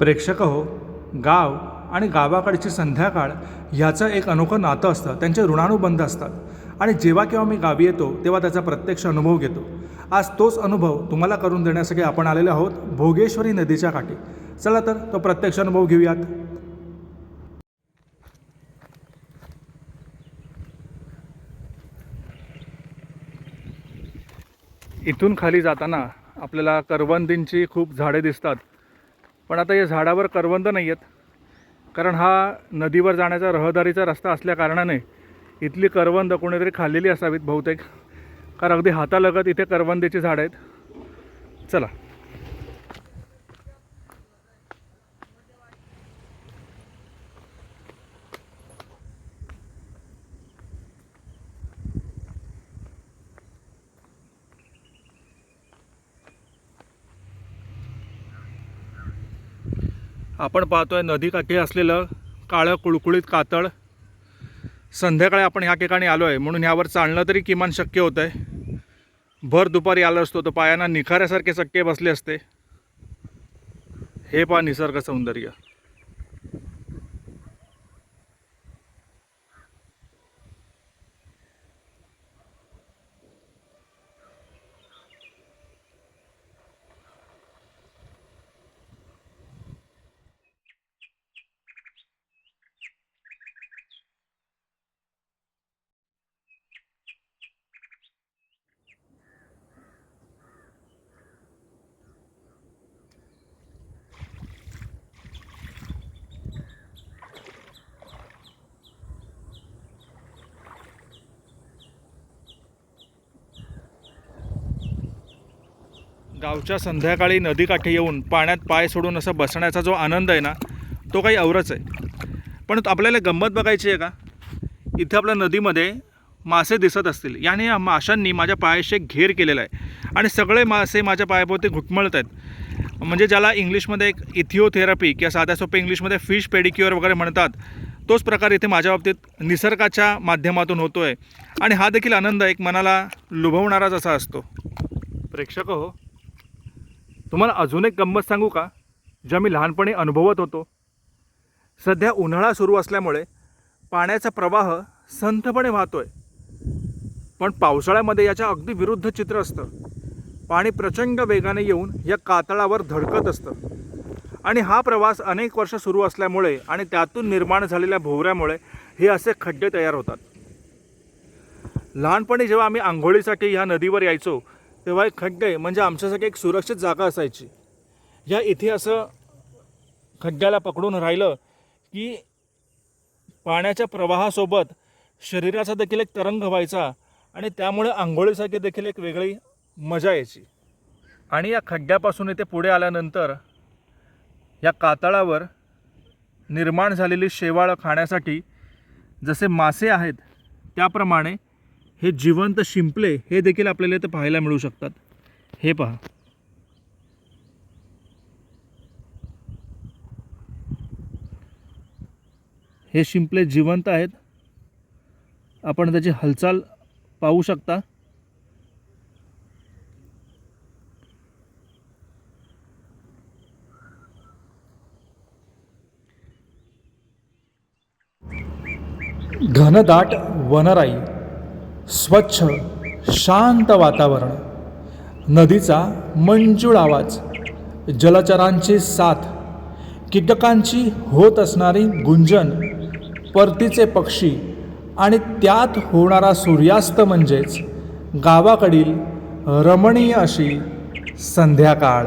प्रेक्षक हो गाव आणि गावाकडची संध्याकाळ ह्याचं एक अनोखं नातं असतं. त्यांचे ऋणानुबंध असतात. आणि जेव्हा केव्हा मी गावी येतो तेव्हा त्याचा प्रत्यक्ष अनुभव घेतो. आज तोच अनुभव तुम्हाला करून देण्यासाठी आपण आलेलो आहोत भोगेश्वरी नदीच्या काठी. चला तर तो प्रत्यक्ष अनुभव घेऊयात. इथून खाली जाताना आपल्याला करवंदींची खूप झाडे दिसतात. पण आता या झाडावर करवंद नाही आहेत कारण हा नदीवर जाण्याचा रहदारीचा रस्ता असल्या कारणाने इथली करवंद कोणीतरी खाल्लेली असावीत बहुतेक. कारण अगदी हातालगत इथे करवंदीची झाडं आहेत. चला. आपण पाहतोय नदीकाठी असलेलं काळं कुळकुळीत कातळ. संध्याकाळी आपण ह्या ठिकाणी आलो आहे म्हणून ह्यावर चालणं तरी किमान शक्य होतं आहे भर दुपारी आलं असतो तर पायांना निखाऱ्यासारखे चक्के बसले असते. हे पहा निसर्ग सौंदर्य. गावच्या संध्याकाळी नदीकाठी येऊन पाण्यात पाय सोडून असं बसण्याचा जो आनंद आहे ना तो काही औरच आहे. पण आपल्याला गंमत बघायची आहे का? इथे आपल्या नदीमध्ये मासे दिसत असतील. याने या माशांनी माझ्या पायाशी एक घेर केलेला आहे. आणि सगळे मासे माझ्या पायाभोवती घुटमळत आहेत. म्हणजे ज्याला इंग्लिशमध्ये एक इथिओथेरपी किंवा साध्या सोप्या इंग्लिशमध्ये फिश पेडिक्युअर वगैरे म्हणतात तोच प्रकार इथे माझ्या बाबतीत निसर्गाच्या माध्यमातून होतो आहे आणि हा देखील आनंद एक मनाला लुभवणाराच असा असतो. प्रेक्षक हो तुम्हाला अजून एक गंमत सांगू का ज्या मी लहानपणी अनुभवत होतो? सध्या उन्हाळा सुरू असल्यामुळे पाण्याचा प्रवाह संथपणे वाहतो आहे पण पावसाळ्यामध्ये याच्या अगदी विरुद्ध चित्र असतं. पाणी प्रचंड वेगाने येऊन या कातळावर धडकत असतं. आणि हा प्रवास अनेक वर्ष सुरू असल्यामुळे आणि त्यातून निर्माण झालेल्या भोवऱ्यामुळे हे असे खड्डे तयार होतात. लहानपणी जेव्हा आम्ही आंघोळीसाठी ह्या नदीवर यायचो तेव्हा एक खड्डे म्हणजे आमच्यासाठी एक सुरक्षित जागा असायची. या इथे असं खड्ड्याला पकडून राहिलं की पाण्याच्या प्रवाहासोबत शरीराचा देखील एक तरंग व्हायचा आणि त्यामुळे आंघोळीसाठी देखील एक वेगळी मजा यायची. आणि या खड्ड्यापासून इथे पुढे आल्यानंतर या कातळावर निर्माण झालेली शेवाळं खाण्यासाठी जसे मासे आहेत त्याप्रमाणे हे जिवंत शिंपले हे देखील आपल्याला इथे पाहायला मिळू शकतात. हे पहा. हे शिंपले जिवंत आहेत. आपण त्याची हालचाल पाहू शकता. घनदाट वनराई. स्वच्छ शांत वातावरण. नदीचा मंजूळ आवाज. जलचरांची साथ. कीटकांची होत असणारी गुंजन परतीचे पक्षी आणि त्यात होणारा सूर्यास्त म्हणजेच गावाकडील रमणीय अशी संध्याकाळ.